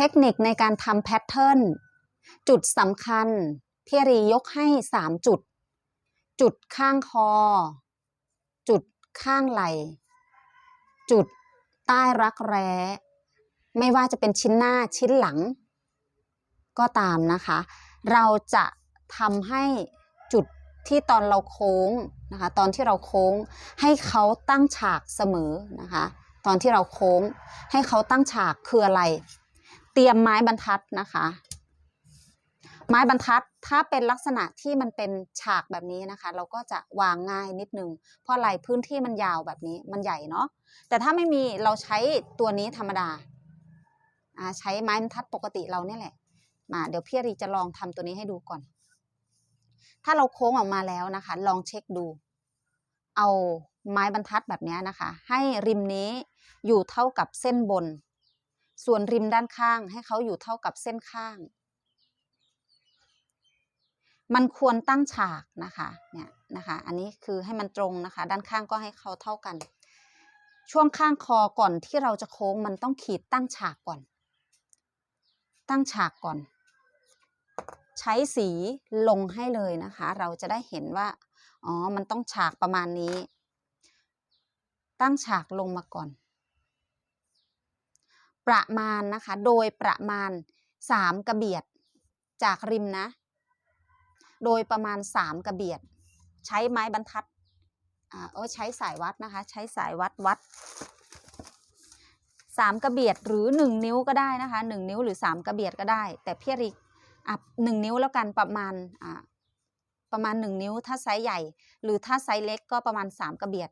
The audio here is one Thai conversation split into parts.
เทคนิคในการทำแพทเทิร์นจุดสำคัญพี่รียกให้3จุด จุดข้างคอ จุดข้างไหล่ จุดใต้รักแร้ ไม่ว่าจะเป็นชิ้นหน้าชิ้นหลัง ก็ตามนะคะ เราจะทำให้จุดที่ตอนเราโค้งนะคะ ตอนที่เราโค้งให้เขาตั้งฉากเสมอนะคะ ตอนที่เราโค้งให้เขาตั้งฉากคืออะไร เตรียมไม้บรรทัดนะคะ ไม้บรรทัดถ้าเป็นลักษณะที่มันเป็นฉากแบบนี้นะคะ เราก็จะวางง่ายนิดนึง เพราะอะไรพื้นที่มันยาวแบบนี้มันใหญ่เนาะแต่ถ้าไม่มีเราใช้ตัวนี้ธรรมดาใช้ไม้บรรทัดปกติเราเนี่ยแหละมาเดี๋ยวพี่รีจะลองทำตัวนี้ให้ดูก่อน ถ้าเราโค้งออกมาแล้วนะคะ ลองเช็คดู เอาไม้บรรทัดแบบนี้นะคะ ให้ริมนี้อยู่เท่ากับเส้นบน ส่วนริมด้านข้างให้เขาอยู่เท่ากับเส้นข้าง มันควรตั้งฉากนะคะเนี่ยนะคะอันนี้คือให้มันตรงนะคะ ด้านข้างก็ให้เขาเท่ากัน ช่วงข้างคอก่อนที่เราจะโค้งมันต้องขีดตั้งฉากก่อน ตั้งฉากก่อน ใช้สีลงให้เลยนะคะ เราจะได้เห็นว่าอ๋อมันต้องฉากประมาณนี้ ตั้งฉากลงมาก่อน ประมาณนะคะ โดยประมาณสามกระเบียดจากริมนะ โดยประมาณสามกระเบียด ใช้ไม้บรรทัดอ่าเออใช้สายวัดนะคะ ใช้สายวัดวัดสามกระเบียดหรือหนึ่งนิ้วก็ได้นะคะหนึ่งนิ้วหรือสามกระเบียดก็ได้ แต่พี่ริกอะหนึ่งนิ้วแล้วกันประมาณอ่าประมาณหนึ่งนิ้วถ้าไซส์ใหญ่ หรือถ้าไซส์เล็กก็ประมาณสามกระเบียด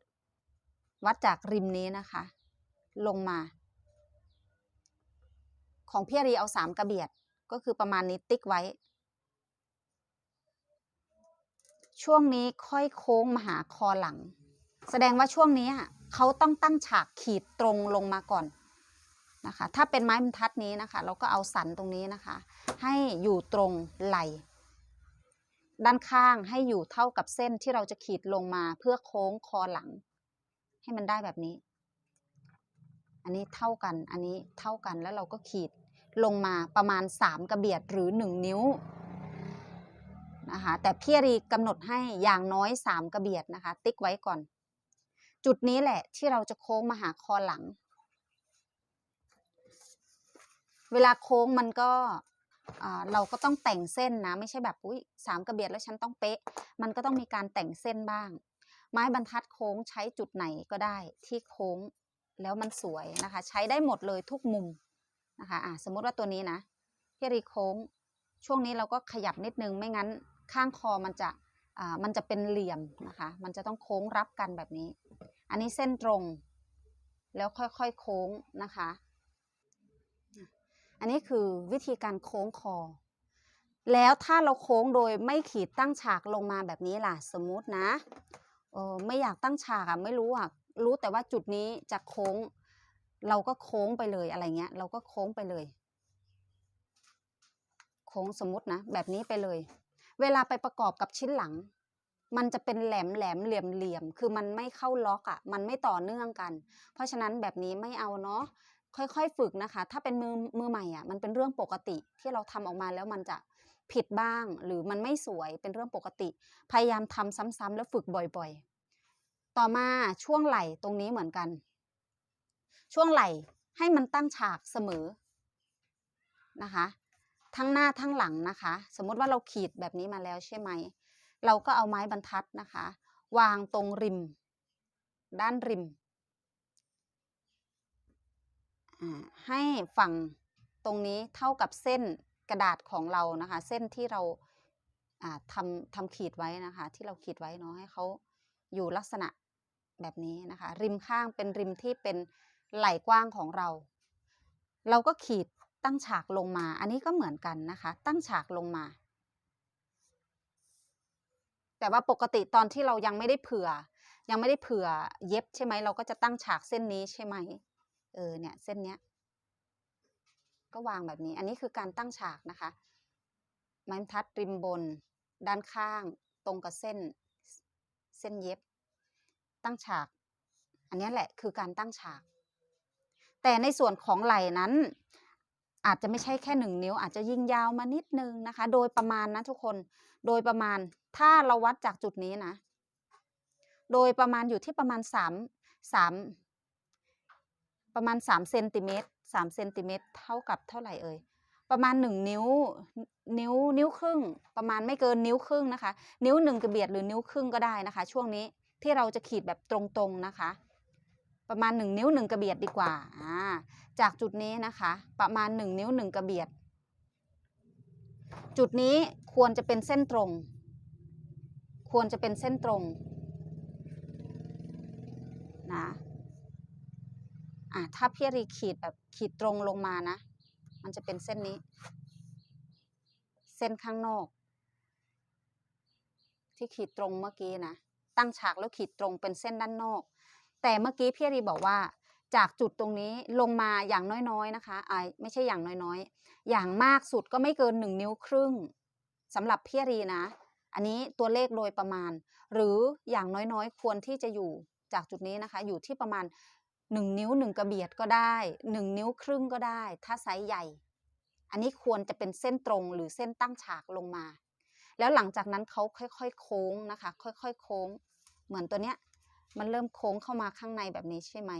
วัดจากริมนี้นะคะ ลงมา ของพี่รีเอาสามกระเบียดก็คือประมาณนี้ติ๊กไว้ ช่วงนี้ค่อยโค้งมาหาคอหลัง แสดงว่าช่วงนี้อะเขาต้องตั้งฉากขีดตรงลงมาก่อนนะคะ ถ้าเป็นไม้บรรทัดนี้นะคะ เราก็เอาสันตรงนี้นะคะ ให้อยู่ตรงไหลด้านข้างให้อยู่เท่ากับเส้นที่เราจะขีดลงมาเพื่อโค้งคอหลัง ให้มันได้แบบนี้ อันนี้เท่ากัน อันนี้เท่ากันแล้วเราก็ขีด ลงมาประมาณ 3 กระเบียดหรือ 1 นิ้วนะคะแต่พี่รีกำหนดให้อย่างน้อย 3 กระเบียดนะคะ ติ๊กไว้ก่อน จุดนี้แหละที่เราจะโค้งมาหาคอหลัง เวลาโค้งมันก็เราก็ต้องแต่งเส้นนะ ไม่ใช่แบบอุ้ยสามกระเบียดแล้วฉันต้องเป๊ะ มันก็ต้องมีการแต่งเส้นบ้าง ไม้บรรทัดโค้งใช้จุดไหนก็ได้ที่โค้งแล้วมันสวยนะคะ ใช้ได้หมดเลยทุกมุม นะคะอะสมมติว่าตัวนี้นะพี่รีโค้ง ช่วงนี้เราก็ขยับนิดนึงไม่งั้นข้างคอมันจะอ่ามันจะเป็นเหลี่ยมนะคะ มันจะต้องโค้งรับกันแบบนี้ อันนี้เส้นตรง แล้วค่อยๆโค้งนะคะ อันนี้คือวิธีการโค้งคอ แล้วถ้าเราโค้งโดยไม่ขีดตั้งฉากลงมาแบบนี้ล่ะ สมมุตินะเออไม่อยากตั้งฉากอะไม่รู้อะรู้แต่ว่าจุดนี้จะโค้ง เราก็โค้งไปเลยอะไรเงี้ย เราก็โค้งไปเลย โค้งสมมตินะ แบบนี้ไปเลย เวลาไปประกอบกับชิ้นหลัง มันจะเป็นแหลมแหลมเหลี่ยมเหลี่ยม คือมันไม่เข้าล็อกอะ มันไม่ต่อเนื่องกัน เพราะฉะนั้นแบบนี้ไม่เอาเนาะค่อยๆฝึกนะคะ ถ้าเป็นมือมือใหม่อะ มันเป็นเรื่องปกติที่เราทำออกมาแล้วมันจะผิดบ้าง หรือมันไม่สวยเป็นเรื่องปกติ พยายามทำซ้ำๆแล้วฝึกบ่อยๆ ต่อมาช่วงไหล่ตรงนี้เหมือนกัน ช่วงไหล่ให้มันตั้งฉากเสมอนะคะ ทั้งหน้าทั้งหลังนะคะ สมมติว่าเราขีดแบบนี้มาแล้วใช่ไหม เราก็เอาไม้บรรทัดนะคะ วางตรงริม ด้านริม ให้ฝั่งตรงนี้เท่ากับเส้นกระดาษของเรานะคะ เส้นที่เราทำทำขีดไว้นะคะ ที่เราขีดไว้เนาะให้เขาอยู่ลักษณะแบบนี้นะคะ ริมข้างเป็นริมที่เป็น ไหล่กว้างของเรา เราก็ขีดตั้งฉากลงมา อันนี้ก็เหมือนกันนะคะ ตั้งฉากลงมา แต่ว่าปกติตอนที่เรายังไม่ได้เผื่อ ยังไม่ได้เผื่อเย็บใช่ไหมเราก็จะตั้งฉากเส้นนี้ใช่ไหมเออเนี่ยเส้นเนี้ยก็วางแบบนี้ อันนี้คือการตั้งฉากนะคะ ไม้ทัดริมบน ด้านข้าง ตรงกับเส้น เส้นเย็บ ตั้งฉาก อันนี้แหละคือการตั้งฉาก แต่ในส่วนของไหล่นั้น อาจจะไม่ใช่แค่หนึ่งนิ้ว อาจจะยิงยาวมานิดนึงนะคะ โดยประมาณนะทุกคน โดยประมาณถ้าเราวัดจากจุดนี้นะ โดยประมาณอยู่ที่ประมาณสามสามประมาณสามเซนติเมตรสามเซนติเมตรเท่ากับเท่าไหร่เอ่ยประมาณหนึ่งนิ้วนิ้วนิ้วครึ่ง ประมาณไม่เกินนิ้วครึ่งนะคะ นิ้วหนึ่งกระเบียดหรือนิ้วครึ่งก็ได้นะคะ ช่วงนี้ที่เราจะขีดแบบตรงๆนะคะ ประมาณหนึ่งนิ้วหนึ่งกระเบียดดีกว่า จากจุดนี้นะคะ ประมาณหนึ่งนิ้วหนึ่งกระเบียด จุดนี้ควรจะเป็นเส้นตรง ควรจะเป็นเส้นตรงนะอะถ้าพี่รีขีดแบบขีดตรงลงมานะ มันจะเป็นเส้นนี้ เส้นข้างนอก ที่ขีดตรงเมื่อกี้นะ ตั้งฉากแล้วขีดตรงเป็นเส้นด้านนอก แต่เมื่อกี้พี่รีบอกว่าจากจุดตรงนี้ลงมาอย่างน้อยๆนะคะอ่าไม่ใช่อย่างน้อยๆ อย่างมากสุดก็ไม่เกินหนึ่งนิ้วครึ่งสำหรับพี่รีนะ อันนี้ตัวเลขโดยประมาณ หรืออย่างน้อยๆ ควรที่จะอยู่จากจุดนี้นะคะ อยู่ที่ประมาณ 1 นิ้ว 1 กระเบียดก็ได้ 1 นิ้วครึ่งก็ได้ ถ้าไซส์ใหญ่ อันนี้ควรจะเป็นเส้นตรงหรือเส้นตั้งฉากลงมา แล้วหลังจากนั้นเขาค่อยๆ โค้งนะคะ ค่อยๆ โค้ง เหมือนตัวเนี้ย มันเริ่มโค้งเข้ามาข้างในแบบนี้ใช่ไหม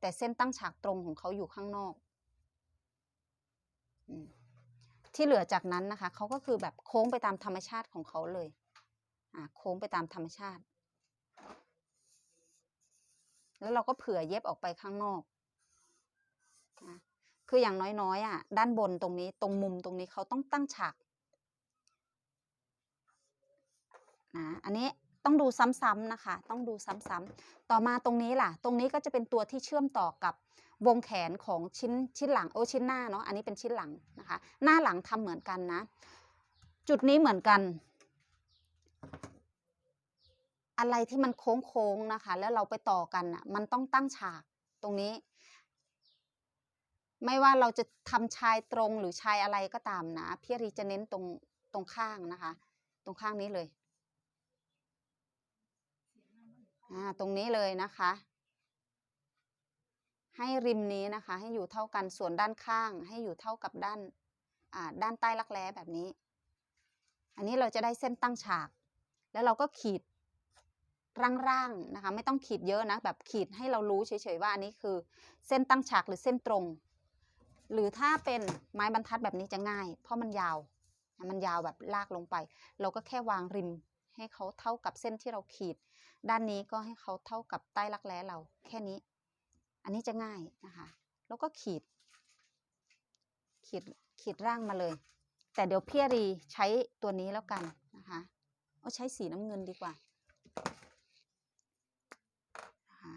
แต่เส้นตั้งฉากตรงของเขาอยู่ข้างนอกอที่เหลือจากนั้นนะคะเขาก็คือแบบโค้งไปตามธรรมชาติของเขาเลย อ่าโค้งไปตามธรรมชาติ แล้วเราก็เผื่อเย็บออกไปข้างนอกนะคืออย่างน้อยๆอะด้านบนตรงนี้ตรงมุมตรงนี้เขาต้องตั้งฉากนะอันนี้ ต้องดูซ้ำๆนะคะ ต้องดูซ้ำๆต่อมาตรงนี้ล่ะ ตรงนี้ก็จะเป็นตัวที่เชื่อมต่อกับวงแขนของชิ้นชิ้นหลังโอ้ชิ้นหน้าเนาะอันนี้เป็นชิ้นหลังนะคะ หน้าหลังทำเหมือนกันนะ จุดนี้เหมือนกัน อะไรที่มันโค้งๆนะคะ แล้วเราไปต่อกันอะ มันต้องตั้งฉากตรงนี้ ไม่ว่าเราจะทำชายตรงหรือชายอะไรก็ตามนะพี่รีจะเน้นตรงตรงข้างนะคะ ตรงข้างนี้เลย อ่า ตรงนี้เลยนะคะ ให้ริมนี้นะคะ ให้อยู่เท่ากันส่วนด้านข้าง ให้อยู่เท่ากับด้านด้านใต้รักแร้แบบนี้ อันนี้เราจะได้เส้นตั้งฉาก แล้วเราก็ขีดร่างๆนะคะ ไม่ต้องขีดเยอะนะแบบขีดให้เรารู้เฉยๆว่าอันนี้คือ เส้นตั้งฉากหรือเส้นตรง หรือถ้าเป็นไม้บรรทัดแบบนี้จะง่าย เพราะมันยาว มันยาวแบบลากลงไป เราก็แค่วางริมให้เขาเท่ากับเส้นที่เราขีด ด้านนี้ก็ให้เขาเท่ากับใต้รักแร้เราแค่นี้ อันนี้จะง่ายนะคะ แล้วก็ขีด ขีดขีดร่างมาเลย แต่เดี๋ยวพี่รีใช้ตัวนี้แล้วกันนะคะเอาใช้สีน้ำเงินดีกว่านะคะ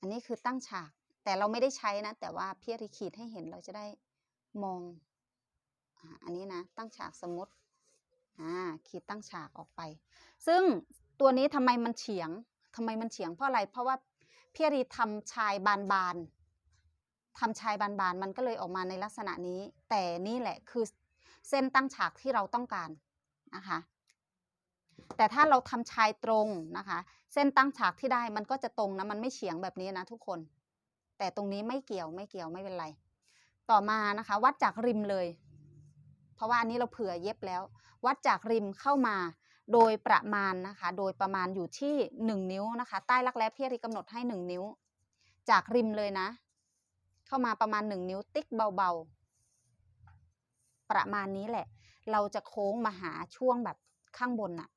อันนี้คือตั้งฉาก แต่เราไม่ได้ใช้นะ แต่ว่าพี่รีขีดให้เห็นเราจะได้มอง อันนี้นะ ตั้งฉากสมมติ อ่าขีดตั้งฉากออกไป ซึ่งตัวนี้ทำไมมันเฉียงทำไมมันเฉียงเพราะอะไร เพราะว่าพี่รีทำชายบานบานๆทำชายบานบานๆมันก็เลยออกมาในลักษณะนี้ แต่นี่แหละคือเส้นตั้งฉากที่เราต้องการนะคะแต่ถ้าเราทำชายตรงนะคะ เส้นตั้งฉากที่ได้มันก็จะตรงนะมันไม่เฉียงแบบนี้นะทุกคน แต่ตรงนี้ไม่เกี่ยวไม่เกี่ยวไม่เป็นไร ต่อมานะคะ วัดจากริมเลย เพราะว่าอันนี้เราเผื่อเย็บแล้ว วัดจากริมเข้ามาโดยประมาณนะคะ โดยประมาณอยู่ที่ 1 นิ้วนะคะ ใต้รักแร้พี่รีกำหนดให้ 1 นิ้ว จากริมเลยนะ เข้ามาประมาณ 1 นิ้วติ๊กเบาๆ ประมาณนี้แหละ เราจะโค้งมาหาช่วงแบบข้างบนน่ะ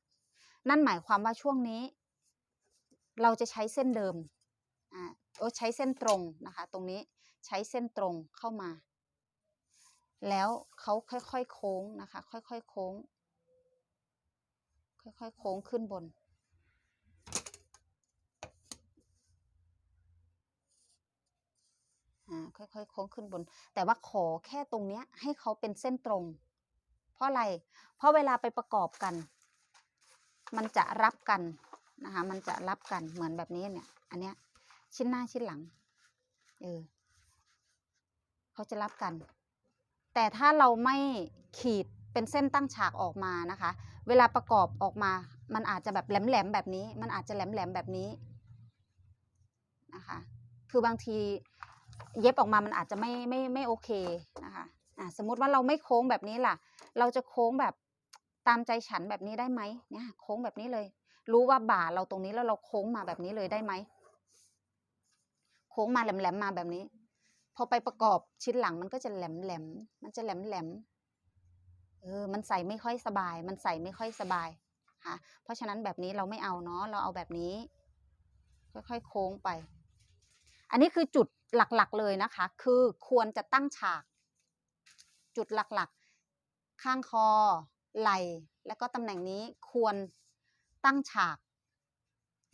นั่นหมายความว่าช่วงนี้ เราจะใช้เส้นเดิมอ่าใช้เส้นตรงนะคะ ตรงนี้ใช้เส้นตรงเข้ามา แล้วเขาค่อยๆโค้งนะคะ ค่อยๆโค้ง ค่อยๆโค้งขึ้นบนอ่าค่อยๆโค้งขึ้นบน แต่ว่าขอแค่ตรงเนี้ยให้เขาเป็นเส้นตรง เพราะอะไร เพราะเวลาไปประกอบกัน มันจะรับกันนะคะ มันจะรับกันเหมือนแบบนี้เนี่ย อันเนี้ยชิ้นหน้าชิ้นหลัง เออ เขาจะรับกัน แต่ถ้าเราไม่ขีดเป็นเส้นตั้งฉากออกมานะคะ เวลาประกอบออกมา มันอาจจะแบบแหลมๆแบบนี้ มันอาจจะแหลมๆแบบนี้นะคะ คือบางทีเย็บออกมามันอาจจะไม่ไม่ไม่โอเคนะคะอะสมมุติว่าเราไม่โค้งแบบนี้ล่ะ เราจะโค้งแบบตามใจฉันแบบนี้ได้ไหมเนี่ยโค้งแบบนี้เลย รู้ว่าบ่าเราตรงนี้แล้วเราโค้งมาแบบนี้เลยได้ไหม โค้งมาแหลมๆมาแบบนี้ อไปประกอบชิ้นหลังมันก็จะแหลมแหลมมันจะแหลมแหลมเออ มันใส่ไม่ค่อยสบาย มันใส่ไม่ค่อยสบายค่ะเพราะฉะนั้นแบบนี้เราไม่เอาเนาะ เราเอาแบบนี้ ค่อยๆโค้งไป อันนี้คือจุดหลักๆเลยนะคะ คือควรจะตั้งฉาก จุดหลักๆ ข้างคอ ไหล่ แล้วก็ตำแหน่งนี้ควรตั้งฉาก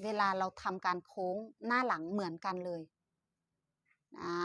เวลาเราทำการโค้งหน้าหลังเหมือนกันเลยนะ